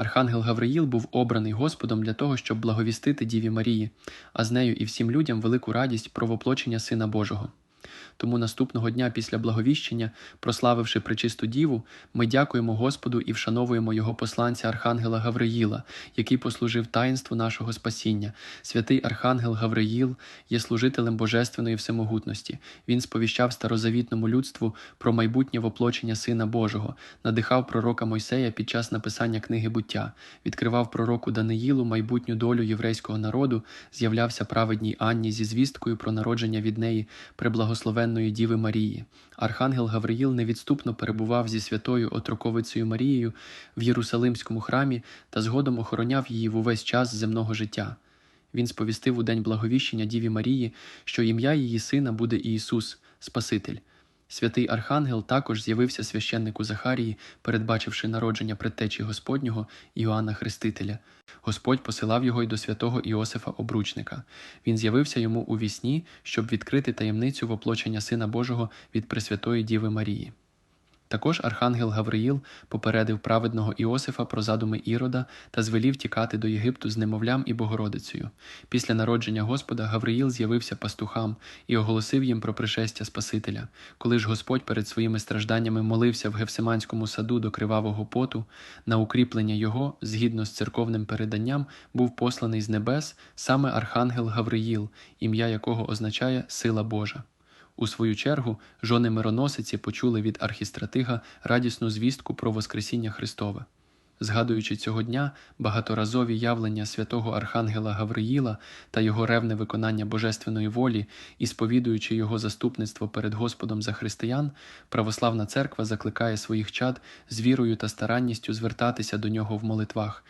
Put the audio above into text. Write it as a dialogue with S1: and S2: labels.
S1: Архангел Гавриїл був обраний Господом для того, щоб благовістити Діві Марії, а з нею і всім людям велику радість про воплочення Сина Божого. Тому наступного дня після благовіщення, прославивши пречисту Діву, ми дякуємо Господу і вшановуємо Його посланця Архангела Гавриїла, який послужив таїнству нашого спасіння. Святий Архангел Гавриїл є служителем Божественної всемогутності. Він сповіщав старозавітному людству про майбутнє воплочення Сина Божого, надихав пророка Мойсея під час написання книги буття, відкривав пророку Даниїлу майбутню долю єврейського народу, з'являвся праведній Анні зі звісткою про народження від неї преблагословенної Діви Марії. Архангел Гавриїл невідступно перебував зі святою отроковицею Марією в Єрусалимському храмі та згодом охороняв її в увесь час земного життя. Він сповістив у день благовіщення Діві Марії, що ім'я її сина буде Ісус, Спаситель. Святий Архангел також з'явився священнику Захарії, передбачивши народження предтечі Господнього Іоанна Хрестителя. Господь посилав його й до святого Іосифа Обручника. Він з'явився йому у вісні, щоб відкрити таємницю воплочення Сина Божого від Пресвятої Діви Марії. Також архангел Гавриїл попередив праведного Іосифа про задуми Ірода та звелів тікати до Єгипту з немовлям і Богородицею. Після народження Господа Гавриїл з'явився пастухам і оголосив їм про пришестя Спасителя. Коли ж Господь перед своїми стражданнями молився в Гефсиманському саду до кривавого поту, на укріплення його, згідно з церковним переданням, був посланий з небес саме архангел Гавриїл, ім'я якого означає сила Божа. У свою чергу, жони мироносиці почули від архістратига радісну звістку про Воскресіння Христове. Згадуючи цього дня багаторазові явлення святого Архангела Гавриїла та його ревне виконання божественної волі і сповідуючи його заступництво перед Господом за християн, православна церква закликає своїх чад з вірою та старанністю звертатися до нього в молитвах,